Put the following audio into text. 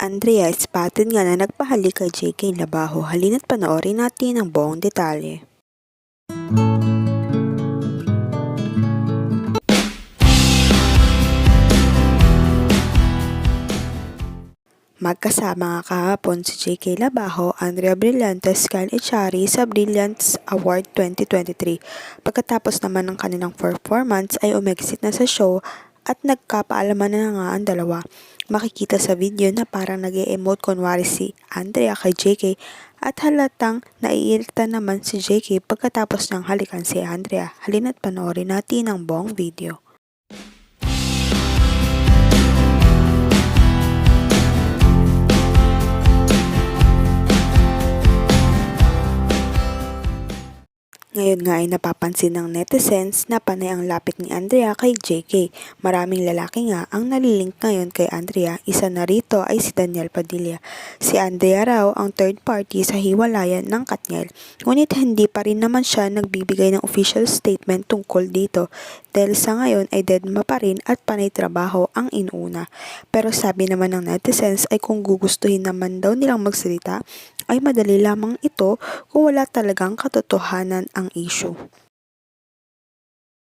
Andrea spotted nga na nagpahalik kay JK Labajo. Halina't panoorin natin ang buong detalye. Magkasama nga kahapon si JK Labajo, Andrea Brillantes, Kyle Echari sa Brilliance Award 2023. Pagkatapos naman ng kanilang performance ay umexit na sa show at nagkapaalaman na nga ang dalawa. Makikita sa video na parang nag emote kunwari si Andrea kay JK at halatang naiirita naman si JK pagkatapos ng halikan si Andrea. Halina't panoorin natin ang buong video. Ngayon nga ay napapansin ng netizens na panay ang lapit ni Andrea kay JK. Maraming lalaki nga ang nalilink ngayon kay Andrea. Isa na rito ay si Daniel Padilla. Si Andrea raw ang third party sa hiwalayan ng Katniel. Ngunit hindi pa rin naman siya nagbibigay ng official statement tungkol dito dahil sa ngayon ay deadma pa rin at panay trabaho ang inuuna. Pero sabi naman ng netizens ay kung gugustuhin naman daw nilang magsalita ay madali lamang ito kung wala talagang katotohanan ang issue.